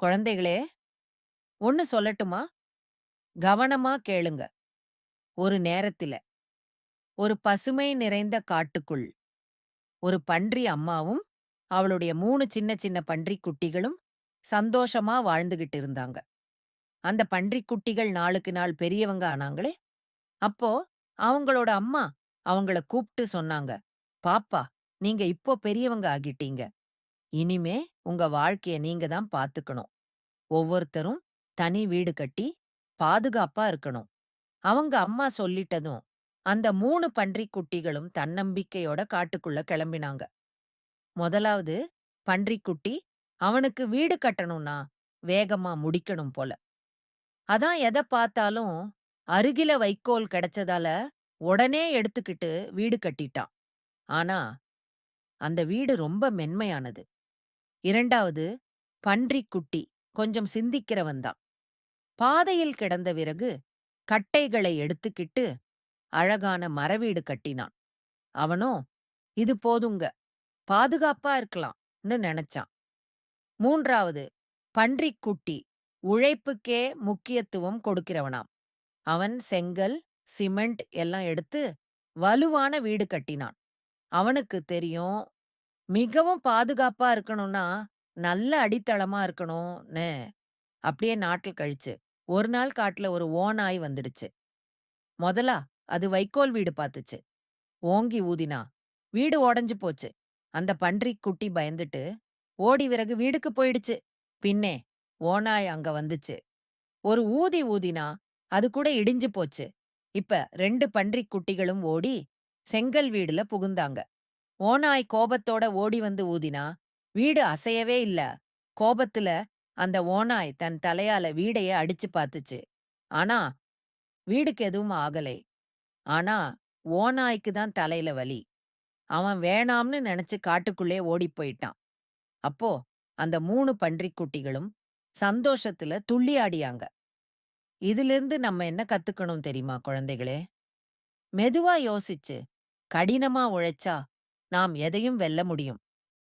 குழந்தைகளே ஒன்னு சொல்லட்டுமா? கவனமா கேளுங்க. ஒரு நேரத்தில. ஒரு பசுமை நிறைந்த காட்டுக்குள். ஒரு பன்றி அம்மாவும் அவளுடைய மூணு சின்ன சின்ன பன்றி குட்டிகளும் சந்தோஷமா வாழ்ந்துகிட்டு இருந்தாங்க. அந்த பன்றி குட்டிகள் நாளுக்கு நாள் பெரியவங்க ஆனாங்களே அப்போ அவங்களோட அம்மா அவங்கள கூப்பிட்டு சொன்னாங்க பாப்பா நீங்க இப்போ பெரியவங்க ஆகிட்டீங்க. இனிமே உங்க வாழ்க்கைய நீங்க தான் பாத்துக்கணும். ஒவ்வொருத்தரும் தனி வீடு கட்டி பாதுகாப்பா இருக்கணும். அவங்க அம்மா சொல்லிட்டதும் அந்த மூணு பன்றிக்குட்டிகளும் தன்னம்பிக்கையோட காட்டுக்குள்ள கிளம்பினாங்க. முதலாவது பன்றிக்குட்டி அவனுக்கு வீடு கட்டணும்னா வேகமா முடிக்கணும் போல. அதான் எதை பார்த்தாலும் அருகில வைக்கோல் கிடைச்சதால உடனே எடுத்துக்கிட்டு வீடு கட்டிட்டான். ஆனா அந்த வீடு ரொம்ப மென்மையானது. இரண்டாவது பன்றிக்குட்டி கொஞ்சம் சிந்திக்கிறவன்தான் பாதையில் கிடந்த விறகு கட்டைகளை எடுத்துக்கிட்டு அழகான மரவீடு கட்டினான். அவனோ இது போதுங்க பாதுகாப்பா இருக்கலாம்னு நினைச்சான். மூன்றாவது பன்றிக்குட்டி உழைப்புக்கே முக்கியத்துவம் கொடுக்கிறவனாம். அவன் செங்கல் சிமெண்ட் எல்லாம் எடுத்து வலுவான வீடு கட்டினான். அவனுக்கு தெரியும் மிகவும் பாதுகாப்பா இருக்கணும்னா நல்ல அடித்தளமா இருக்கணும்னு அப்படியே நாட்கள் கழிச்சு. ஒரு நாள் காட்டுல ஒரு ஓநாய் வந்துடுச்சு. முதலா அது வைக்கோல் வீடு பார்த்துச்சு ஓங்கி ஊதினா வீடு உடைஞ்சு போச்சு. அந்த பன்றி குட்டி பயந்துட்டு ஓடி விறகு வீடுக்கு போயிடுச்சு. பின்னே ஓநாய் அங்க வந்துச்சு. ஒரு ஊதி ஊதினா அது கூட இடிஞ்சு போச்சு. இப்ப ரெண்டு பன்றி குட்டிகளும் ஓடி செங்கல் வீடுல புகுந்தாங்க. ஓநாய் கோபத்தோட ஓடி வந்து ஊதினா வீடு அசையவே இல்ல. கோபத்துல அந்த ஓநாய் தன் தலையால வீடைய அடிச்சு பார்த்துச்சு ஆனா வீடுக்கு எதுவும் ஆகலை. ஆனா ஓநாய்க்கு தான் தலையில வலி. அவன் வேணாம்னு நினைச்சு காட்டுக்குள்ளே ஓடிப் போயிட்டான். அப்போ அந்த மூணு பன்றிக்குட்டிகளும் சந்தோஷத்துல துள்ளியாடியாங்க. இதிலிருந்து நம்ம என்ன கத்துக்கணும் தெரியுமா குழந்தைகளே? மெதுவா யோசிச்சு கடினமா உழைச்சா நாம் எதையும் வெல்ல முடியும்.